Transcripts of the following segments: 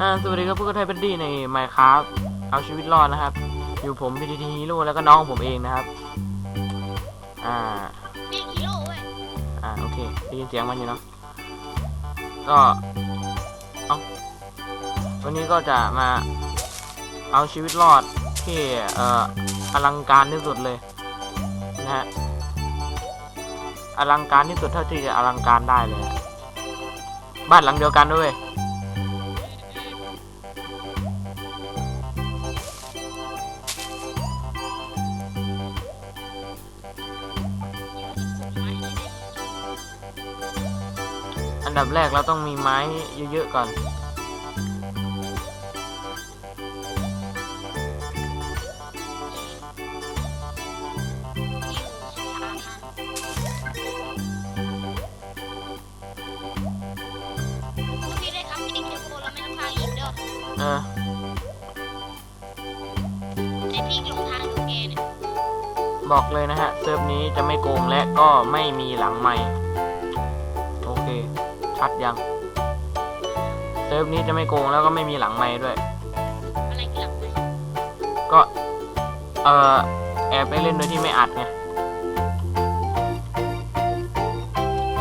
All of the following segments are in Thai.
อ่าสวัสดีครับพวกไทยเป็นดีใน Minecraft เอาชีวิตรอดนะครับ อยู่ผมพีทีฮีโร่แล้วก็น้องผมเองนะครับ อ่ามีกิโลเว้ยอ่าโอเคได้ยินเสียงมันอยู่เนาะก็เอาวันนี้ก็จะมาเอาชีวิตรอดที่เอ่ออลังการที่สุดเลยนะฮะอลังการที่สุดเท่าที่จะอลังการได้เลย บ้านหลังเดียวกันด้วย ดับแรกเราต้องมีไม้เยอะๆก่อนพี่ได้ครับติ๊กเดี๋ยวโบเราไม่ต้องพาอีกเด้อเออไอพี่หลงทางอยู่แกเนี่ยบอกเลยนะฮะเซิร์ฟนี้จะไม่โกงและก็ไม่มีหลังใหม่โอเค ชัดยัง เซิร์ฟนี้จะไม่โกงแล้วก็ไม่มีหลังใหม่ด้วย อะไรที่หลังไปก็ เออแอบไปเล่นโดยที่ไม่อัดไง เ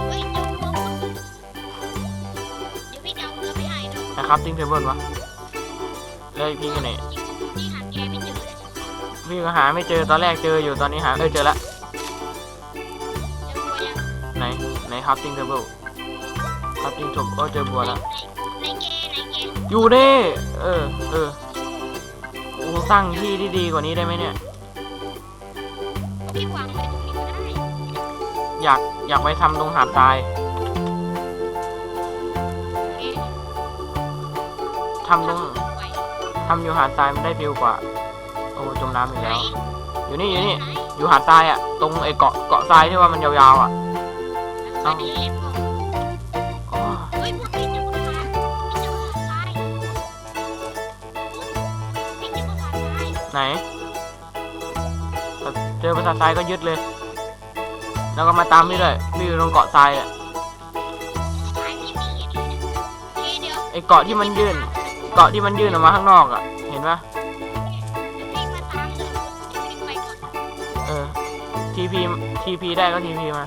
ฮ้ยเจ้าเรือเดี๋ยวพี่จะเอาเรือไปให้เด้อนะครับติ้งเทเบิลวะแล้วพี่กันไหนพี่หาแกไม่เจอเลยพี่ก็หาไม่เจอตอนแรกเจออยู่ตอนนี้หาเออเจอละเจอบัวยังไหนไหนครับติ้งเทเบิล ครับติ้งถูกเออเจอบัวแล้วไหนไหนแกไหนแกอยู่เด้เออเออกูสร้างที่ที่ดีกว่านี้ได้ไหมเนี่ย พี่วางไว้ตรงนี้ก็ได้อยากอยากไปทำตรงหาดทรายแกทำตรงไว้ทำอยู่หาดทรายมันได้ฟิลกว่า โอ้จมน้ำอีกไหนแล้ว อยู่นี่อยู่นี่ไหนอยู่หาดทรายอะ ตรงไอ้เกาะเกาะทรายที่ว่ามันยาวๆอะ เอาไปเล่นพ่ออ๋ ไหน เจอภาษาทรายก็ยึดเลย แล้วก็มาตามพี่ด้วยพี่อยู่ตรงเกาะทรายอะไม่เห็นเละเฮ้ยเดี๋ยวไอเกาะที่มันยื่น เกาะที่มันยื่นออกมาข้างนอกอะ เห็นปะเอนเออทีพีทีพีได้ก็ทีพีมา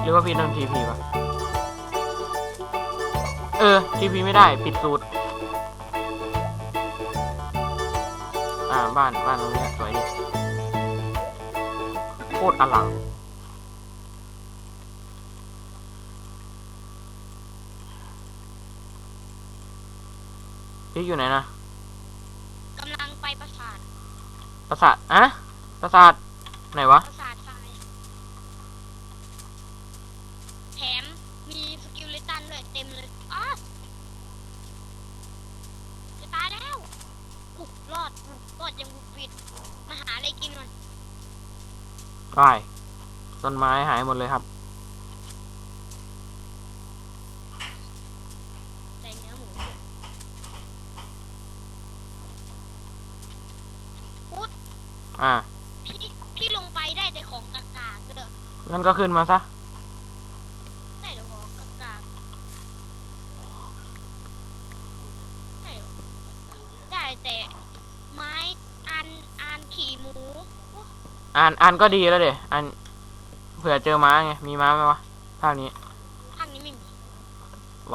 หรือว่าพี่ต้องทีพีปะเออทีพีไม่ได้ ปิดสูตร อ่าบ้านบ้านตรงเนี้ยสวยดีโคตรอลังพี่อยู่ไหนนะกำลังไปปราสาทปราสาทอะปราสาทไหนวะปราสา ไปต้นไม้หายหมดเลยครับใส่เนื้อหมูพุดอ่าพี่พี่ลงไปได้แต่ของกากาเด้องั้นก็ขึ้นมาซะได้แต่ของกากาได้เหรอได้แต่ อ่านอ่านก็ดีแล้วเดี๋ยอ่านเผื่อเจอม้าไง มีม้าไหมวะภาคนี้ภาคนี้ไม่มี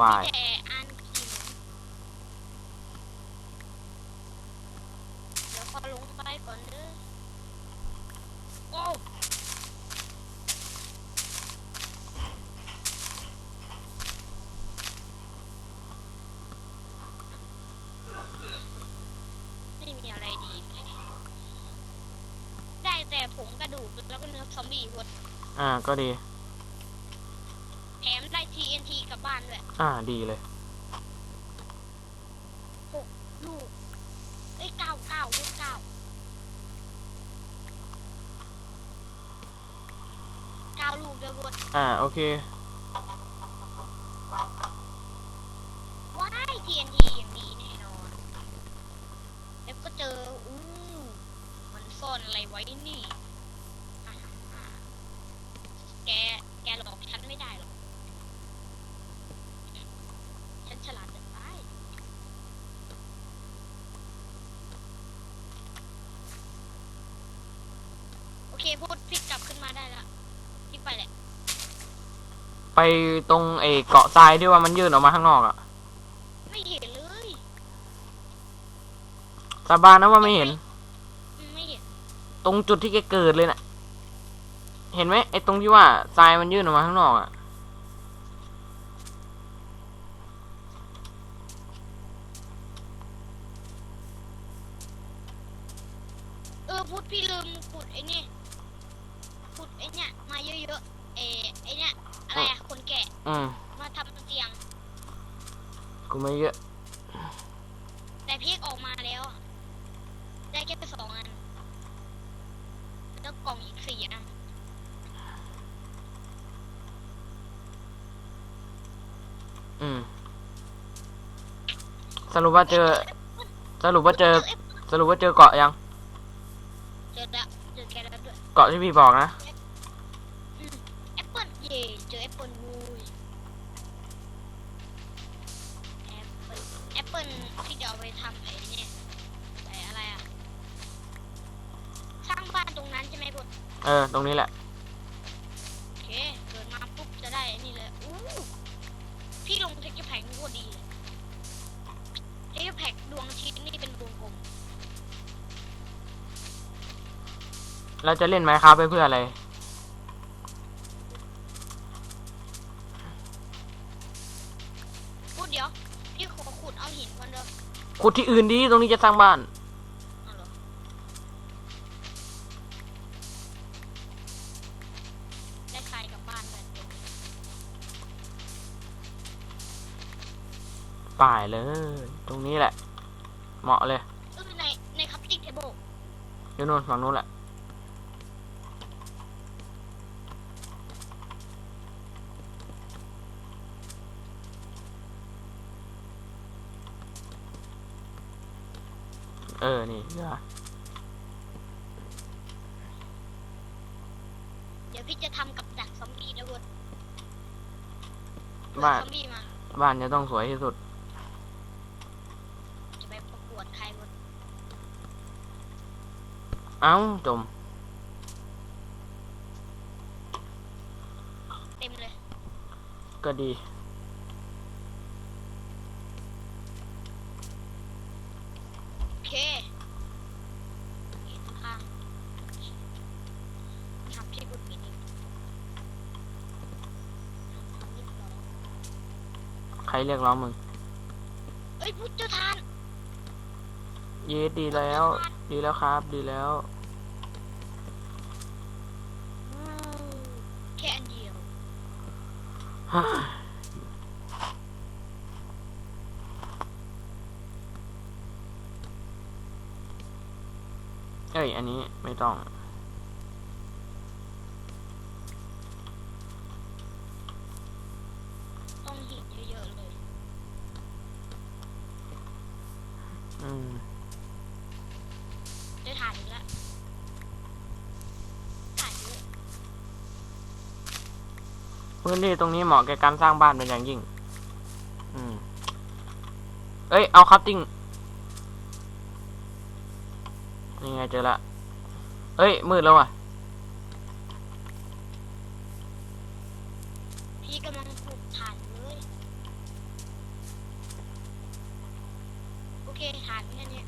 วายแต่ ก็ดี แถมได้ TNT กลับบ้านด้วยอ่าดีเลยลูกเอ้ยเก้าเก้าลูกเก้าเก้าลูกเดียวหมดอ่าโอเค ว้าย TNT อย่างดีแน่นอน แล้วก็เจออู้มันซ่อนอะไรไว้นี่ ไปตรงไอ้เกาะทรายที่ว่ามันยื่นออกมาข้างนอกอะไม่เห็นเลยสาบานนะว่าไม่เห็นอืมไม่เห็นตรงจุดที่แกเกิดเลยน่ะ เห็นไหมไอ้ตรงที่ว่าทรายมันยื่นออกมาข้างนอกอะ เออพุทธพี่ลืมขุดไอ้นี่ขุดไอ้เนี่ยมาเยอะๆเออไอ้เนี่ยอะไรอะคนแก่ อืมมาทำเตียง กูไม่เยอะ แต่พีกออกมาแล้วอะได้แค่สองอัน แล้วกล่องอีกสี่อัน อืม สรุปว่าเจอ สรุปว่าเจอ สรุปว่าเจอเกาะยัง เจอแล้วเจอแค่แล้วด้วย เกาะที่พี่บอกนะ เออ ตรงนี้แหละ โอเค เกิดมาปุ๊บจะได้ไอ้นี่เลยอู้พี่ลงเทคแพ็กโคตรดีเลยเทคแพ็กดวงอาทิตย์นี่เป็นวงกลมเราจะเล่นไหมครับไปเพื่ออะไร พูดเดี๋ยว พี่ขอขุดเอาหินก่อนเด้อขุดที่อื่นดี ตรงนี้จะสร้างบ้าน ป่ายเลย ตรงนี้แหละ เหมาะเลยเออในในคัพติ้งเทเบิลอยู่นู่นฝั่งนู้นแหละ เออ นี่เรือเดี๋ยวพี่จะทำกับดักซอมบี้นะเว้ยเผื่อบ้าน ซอมบี้มา บ้านจะต้องสวยที่สุด จะไปประกวดใครเว้ย เอ้าจม เต็มเลย ก็ดี โอเคเห็นข้างทำที่กุดมินอีกทำความเรียบร้อยใครเรียกร้องมึง เอ้ยพุทธเจ้าทาน เยสดีแล้ว ดีแล้วครับ ดีแล้วอืมแค่อันเดียวเอ้ย อันนี้ไม่ต้องต้อง พื้นที่ตรงนี้เหมาะแก่การสร้างบ้านเป็นอย่างยิ่ง อืม เอ้ย เอาคัตติ้งนี่ไงเจอละ เอ้ย มืดแล้วอะ พี่กำลังปลูกถ่านเลย โอเคถ่านแค่เนี้ย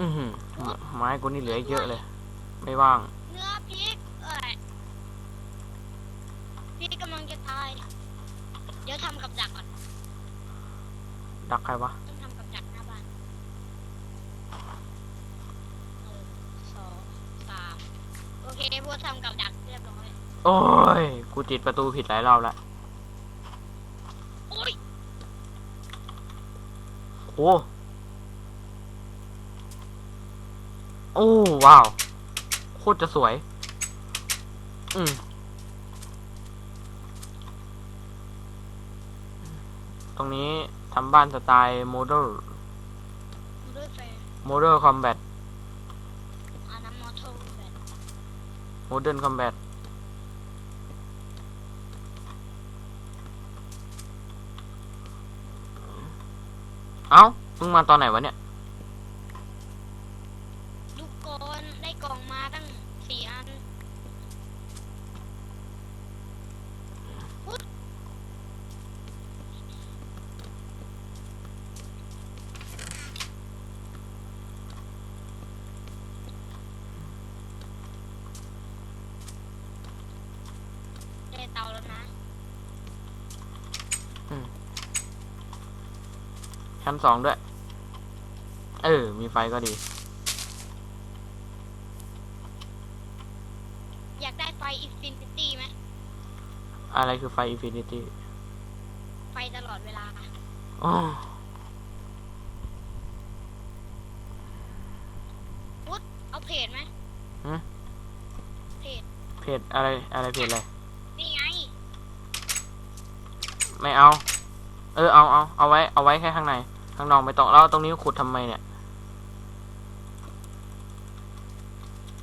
อือหือไม้กูนี่เหลืออีกเยอะเลย ไม่ว่าง เนื้อพริกเอ้ย พี่กำลังจะตาย เดี๋ยวทำกับดักก่อน ดักใครวะ ต้องทำกับดักหน้าบ้านหนึ่งสองสามโอเคพวกทำกับดักเรียบร้อย โอ้ย กูติดประตูผิดหลายรอบแล้วโอ้ยโอ้โอ้ว้าว โคตรจะสวย อืม รงนี้ทำบ้านสไตล์โมเดลมาด้วยแฟร์โมเดลคอมแบทอันนั้นมอเตอร์แบบโมเดิร์นคอมแบทเอ้ามึงมาตอนไหนวะเนี่ย ลูกกรได้กล่องมาตั้งสี่อัน ชั้นสองด้วย เออ มีไฟก็ดี อยากได้ไฟอินฟินิตี้ไหมอะไรคือไฟอินฟินิตี้ ไฟตลอดเวลา อ๋อเอาเพจไหมเพจเพจอะไร อะไรเพจอะไร นี่ไง ไม่เอา เออ เอาเอาเอาไว้ เอาไว้แค่ข้างใน ข้างนอกไม่ต้องแล้วตรงนี้ขุดทำไมเนี่ย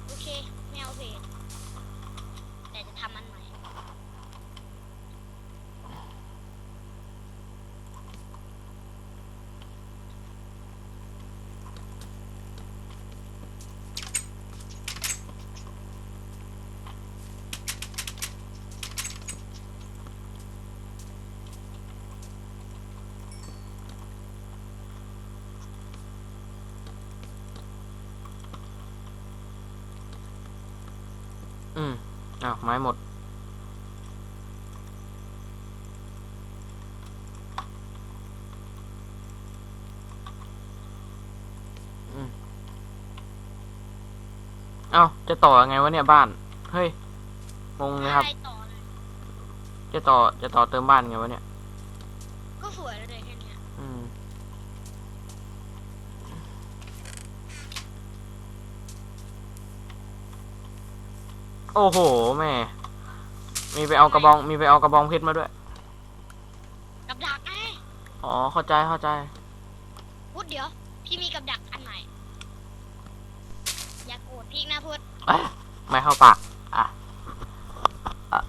โอเค ไม่เอาเพจแต่จะทำมันใหม่ อืม อ้าวไม้หมดอืมเอ้าจะต่อยังไงวะเนี่ยบ้าน เฮ้ย งงเลยครับอะไรต่อเลยจะต่อ จะต่อเติมบ้านไงวะเนี่ย ก็สวยแล้วเลยแค่เนี้ย อืม โอ้โหแม่มีไปเอากระบอง มีไปเอากระบองเพชรมาด้วย กับดักไงอ๋อ เข้าใจ เข้าใจ พุทธเดี๋ยว พี่มีกับดักอันใหม่ อย่าโกรธพี่นะพุทธเอ้ยไม่เข้าปาก อะอะ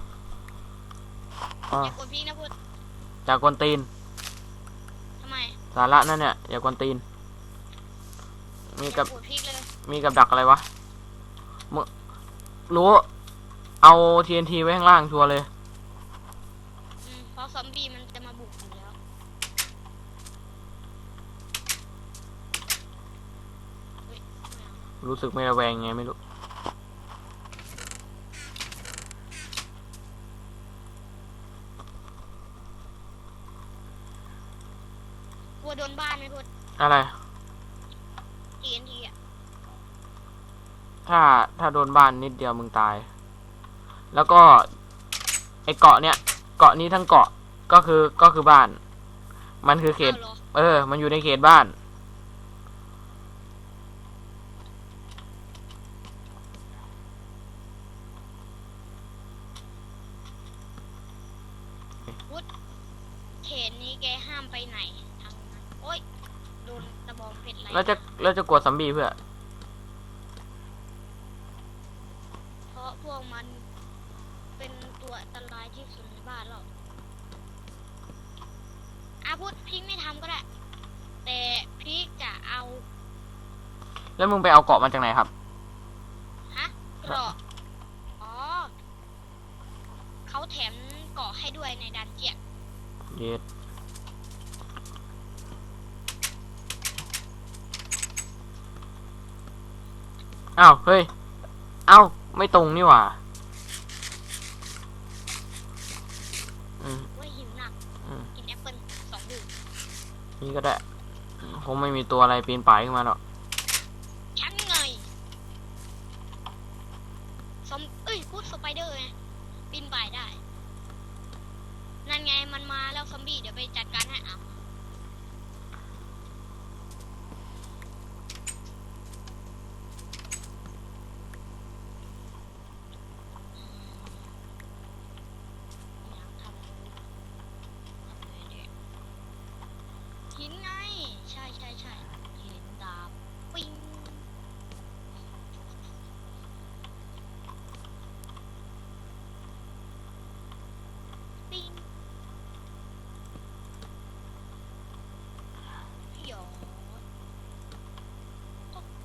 อะอย่าโกรธพี่นะพุทธจากกวนตีน ทำไมสาระนั่นเนี่ย อย่ากวนตีน มีอย่ากับ โกรธพี่เลย มีกับดักอะไรวะมึงรู้ เอา TNT ไว้ข้างล่างชัวร์เลย อืมเพราะซอมบี้มันจะมาบุกอยู่แล้ว เฮ้ยไม่เอารู้สึกไม่ระแวงไงไม่รู้ กลัวโดนบ้านไหมพุทธอะไร TNT อะถ้าถ้าโดนบ้านนิดเดียวมึงตาย แล้วก็ไอเกาะเนี่ย เกาะนี้ทั้งเกาะก็คือก็คือบ้าน มันคือเขตอ้าวเหรอเออ มันอยู่ในเขตบ้านเขตนี้แกห้ามไปไหนทางนั้นโอ๊ยโดนตะบองเพชรไรแล้วจะแล้วจะกดซัมบี้เพื่อ เพราะพวกมันเป็นตัวอันตรายที่สุดในบ้านเราอาพุทธพี่ไม่ทำก็ได้ แต่พี่จะเอา แล้วมึงไปเอาเกาะมาจากไหนครับ ฮะเกราะอ๋อเขาแถมเกาะให้ด้วยในดันเจียนเย็ดอ้าว เฮ้ย เอ้า ไม่ตรงนี่หว่าอืมว่าหิวหนักอืมกินแอปเปิ้ลสองดื่มนี่ก็ได้ คงไม่มีตัวอะไรปีนป่ายขึ้นมาหรอก ฉันไงซอมเอ้ยพูดสไปเดอร์ไงปีนป่ายได้ นั่นไงมันมาแล้วซอมบี้เดี๋ยวไปจัดการให้อะอยากทำอะไรทำอะไรดีหินไง ใช่ใช่ใช่หินดาบปิ้งปิ้งหยอด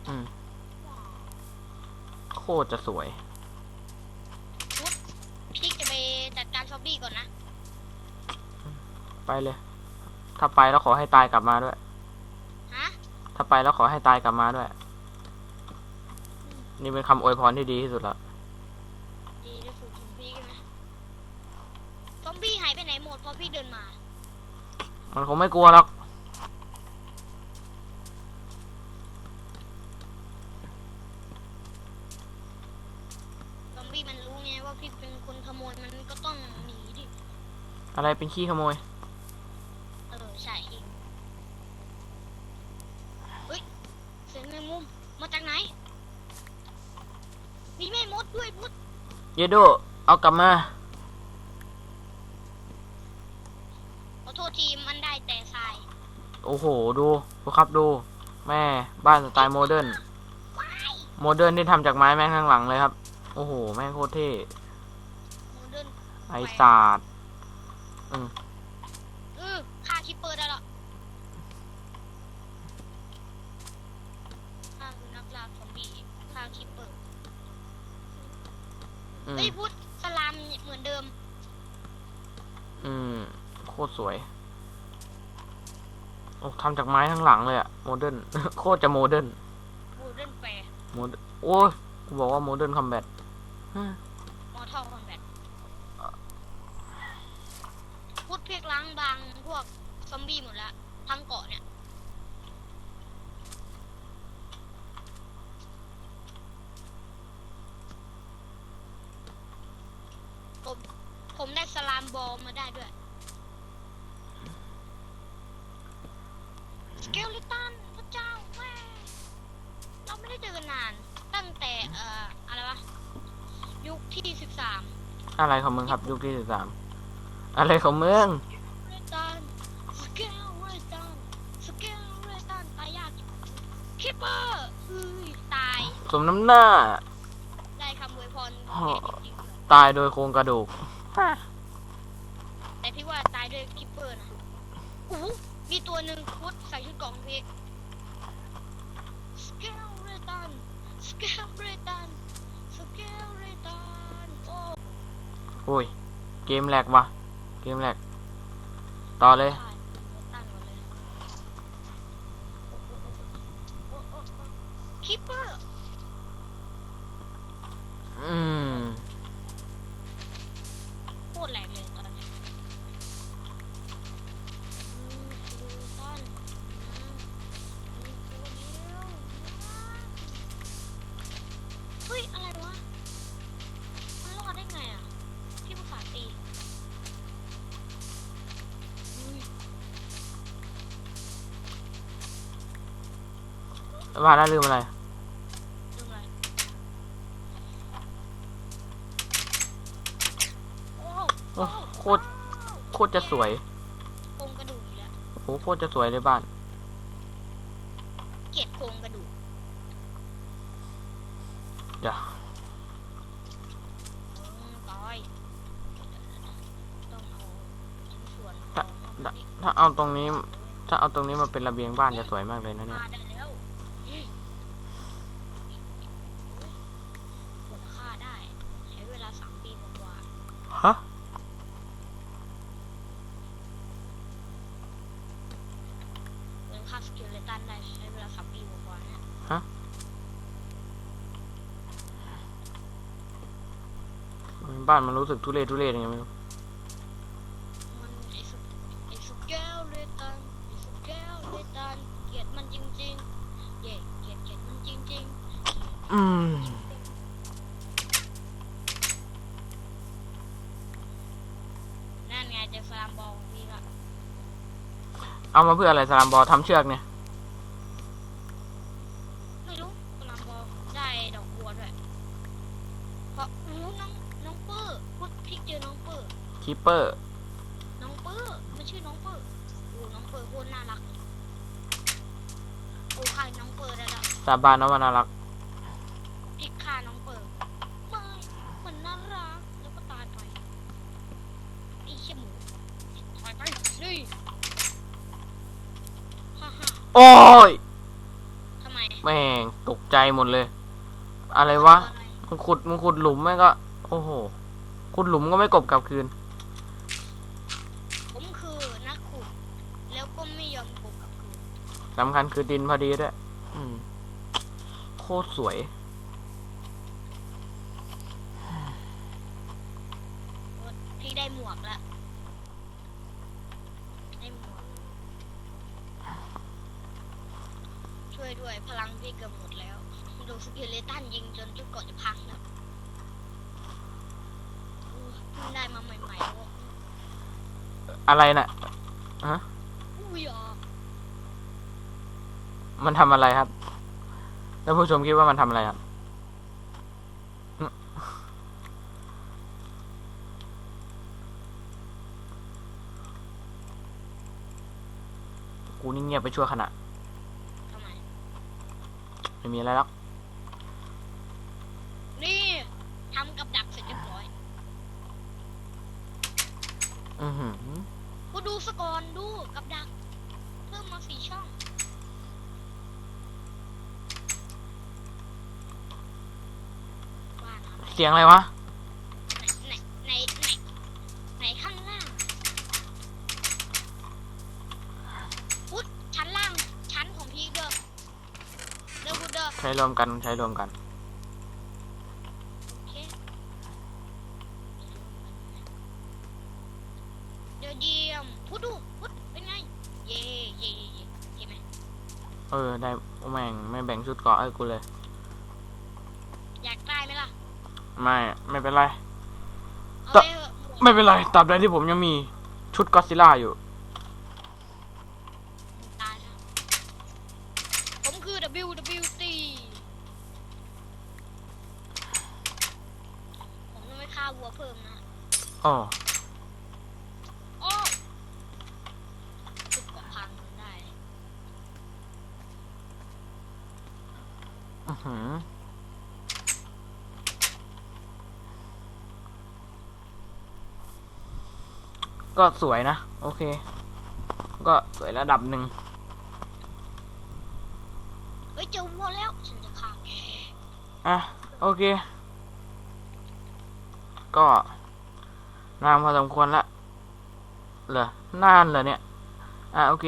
อืมโคตรจะสวย พี่จะไปจัดการซอมบี้ก่อนนะ ไปเลย ถ้าไปแล้วขอให้ตายกลับมาด้วย ไปแล้วขอให้ตายกลับมาด้วย นี่เป็นคำอวยพรที่ดีที่สุดละดีที่สุดองพี่ซอมบี้หายไปไหนหมดพอพี่เดินมา มันคงไม่กลัวหรอกซอมบี้มันรู้ไงว่าพี่เป็นคนขโมยมันก็ต้องหนีดิ อะไรเป็นขี้ขโมย โด เอากลับมา ขอโทษทีมันได้แต่ทรายโอ้โห ดูดูครับดู แม่บ้านสไตล์โมเดิร์นว้ายโมเดิร์นที่ทำจากไม้แม่งข้างหลังเลยครับ โอ้โห แม่งโคตรเท่ โมเดิร์นไอศาสตร์ เออฆ่าคิปเปอร์ได้และฆ่าคือนักล่าซอมบี้ฆ่าคิปเปอร์ อืม เฮ้ยพุดสลามเหมือนเดิม อืม โคตรส วยโอ้ทำจากไม้ข้างหลังเลยอะโมเดิร์นโคตรจะโมเดิร์นโมเดิร์นแปรโมเดิร์นโอ้ยกูบอกว่าโมเดิร์นคอมแบท มอเท่าคอมแบทพุดเพียกล้างบางพวกซอมบี้หมดแล้ว ทั้งเกาะเนี่ย ผม ผมได้สลามบอลมาได้ด้วย สเกลลิตันพระเจ้าแม่เราไม่ได้เจอกันนาน ตั้งแต่เอ่ออะไรวะยุคที่สิบสามอะไรของมึงครับยุคที่สิบสามอะไรของมึงเรตันสเกลเรตันสเกลเรตันตายยากคิปเปอร์เฮ้ยตายสมน้ำหน้า ได้คำอวยพรฮะจริงๆเลยตายโดยโครงกระดูก แต่พี่ว่าตายด้วยคิปเปอร์นะโอ้โหมีตัวหนึ่งคุดใส่ชุดเกล่องพี่สเกลเรตันสเกลเรตันสเกลเรตันโอ้โอ้ย เกมแหลกวะเกมแหลก ต่อเลยใช่ตั้งก่อนเลยคิปเปอร์ อืม ว่าแล้วลืมอะไรลืมอะไรโอ้โหโอ้โคตรโคตรจะสวย โครงกระดูกอีกแล้วโอ้โหโคตรจะสวยเลยบ้าน เกลียดโครงกระดูกเดี๋ยว อืมตายต้องเอาชิ้นส่วนถ้าของมันนี่ถ้าเอาตรงนี้ ถ้าเอาตรงนี้มาเป็นระเบียงบ้านจะสวยมากเลยนะเนี่ยฆ่าได้แล้วอืมกดฆ่าได้ ใช้เวลาสามปีกว่า ฮะ ๆเงินค่าสกิลเลตันได้ใช้เวลาสามปีกว่าๆเนี่ย บ้านมันรู้สึกทุเรศทุเรศยังไงไม่รู้มันไอ้สกไอ้สเกลเลตันไอ้สเกลเลตันเกลียดมันจริงๆเย่เกลียดเกลียดมันจริงๆอืมนั่นไงเจอสลามบอลของพี่ละเอามาเพื่ออะไรสลามบอลทำเชือกเนี่ย ไม่รู้สลามบอลได้ดอกบัวด้วย เพราะอู้น้องน้องเปอร์พูดพี่เจอน้อง เปอร์คีเปอร์ น้องเปอร์มันชื่อน้องเปอร์โอ้น้องเปอร์โคตรน่ารักโอ้ฆ่าน้องเปอร์ได้ละสาบานนะว่าน่ารักพี่ฆ่าน้องเปอร์ไม่มันน่ารักแล้วก็ตายไปไอ้เชี่ยหมูถอยไปนี่ฮ่าฮ่าโอ้ย ทำไมแม่งตกใจหมดเลย อะไรวะอะไรมึงขุดมึงขุดหลุมแม่งก็ โอ้โห ขุดหลุมก็ไม่กบกลับคืน สำคัญคือดินพอดีด้วยอืมโคตรสวย พี่ได้หมวกแล้วได้หมวก ช่วยด้วยพลังพี่เกือบหมดแล้วโดนสกิลเลตันยิงจนจุดเกาะจะพังแล้วอู้เพิ่งได้มาใหม่ๆแล้วอะไรน่ะอุ้ยอะ มันทำอะไรครับท่านผู้ชมคิดว่ามันทำอะไรครับอืมกูนี่เงียบไปชั่วขณะทำไมไม่มีอะไรแล้วนี่ทำกับดักเสร็จเรียบร้อย อือหือกูดูสกอนดูกับดัก เพิ่มมาสี่ช่องว่าทำไม เสียงอะไรวะไหนไหนไหนไหนข้างล่างพุทชั้นล่างชั้นของพีคเด้อเด้อพุทเด้อใช้รวมกันใช้รวมกัน โอเคเดี๋ยวเยี่ยมพุทดูพุทเป็นไง เย่เย่เย่เย่เย่ไหมเออได้แม่งไม่แบ่งชุดเกราะให้กูเลยอยากได้ไหมล่ะ ไม่ ไม่เป็นไรเอาแต่ไปเถอะหมวกไม่เป็นไรตราบใดที่ผมยังมีชุดก็อดซิลล่าอยู่ ตายแล้วผมคือ WWT ผมต้องไปฆ่าวัวเพิ่มนะอ๋อโอ้ทุกกว่าพังได้อือหือ ก็สวยนะ โอเค ก็สวยระดับหนึ่งเฮ้ยเจอวัวแล้วฉันจะฆ่าแกอะ โอเค ก็นานพอสมควรละเหรอนานเหรอเนี่ย อะ โอเค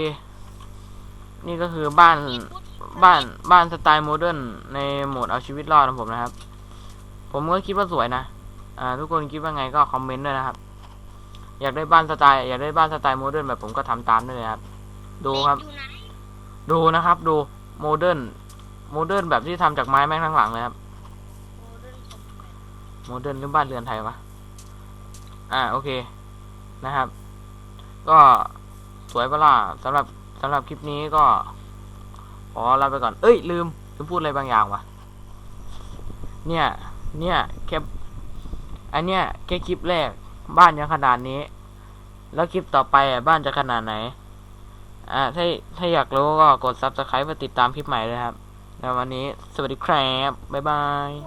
นี่ก็คือบ้านมีพุทธบ้านบ้านสไตล์โมเดิร์นในโหมดเอาชีวิตรอดของผมนะครับ ผมก็คิดว่าสวยนะ อ่า ทุกคนคิดว่าไงก็คอมเมนต์ด้วยนะครับ อยากได้บ้านสไตล์อยากได้บ้านสไตล์โมเดิร์นแบบผมก็ทำตามได้เลยครับ ดูครับอยู่ไหนดูนะครับ ดูโมเดิร์นโมเดิร์นแบบที่ทำจากไม้แม่งทั้งหลังเลยครับโมเดิร์นคอมแบทโมเดิร์นหรือบ้านเรือนไทยวะอ่าโอเคนะครับ ก็สวยปะล่ะสำหรับสำหรับคลิปนี้ก็ขอลาไปก่อน เอ้ย ลืมลืมพูดอะไรบางอย่างวะเนี่ย เนี่ยแค่อันเนี้ยแค่คลิปแรก บ้านยังขนาดนี้ แล้วคลิปต่อไปอะบ้านจะขนาดไหน อ่าถ้าถ้าอยากรู้ก็กด subscribe มาติดตามคลิปใหม่เลยครับแล้ววันนี้สวัสดีครับบ๊ายบาย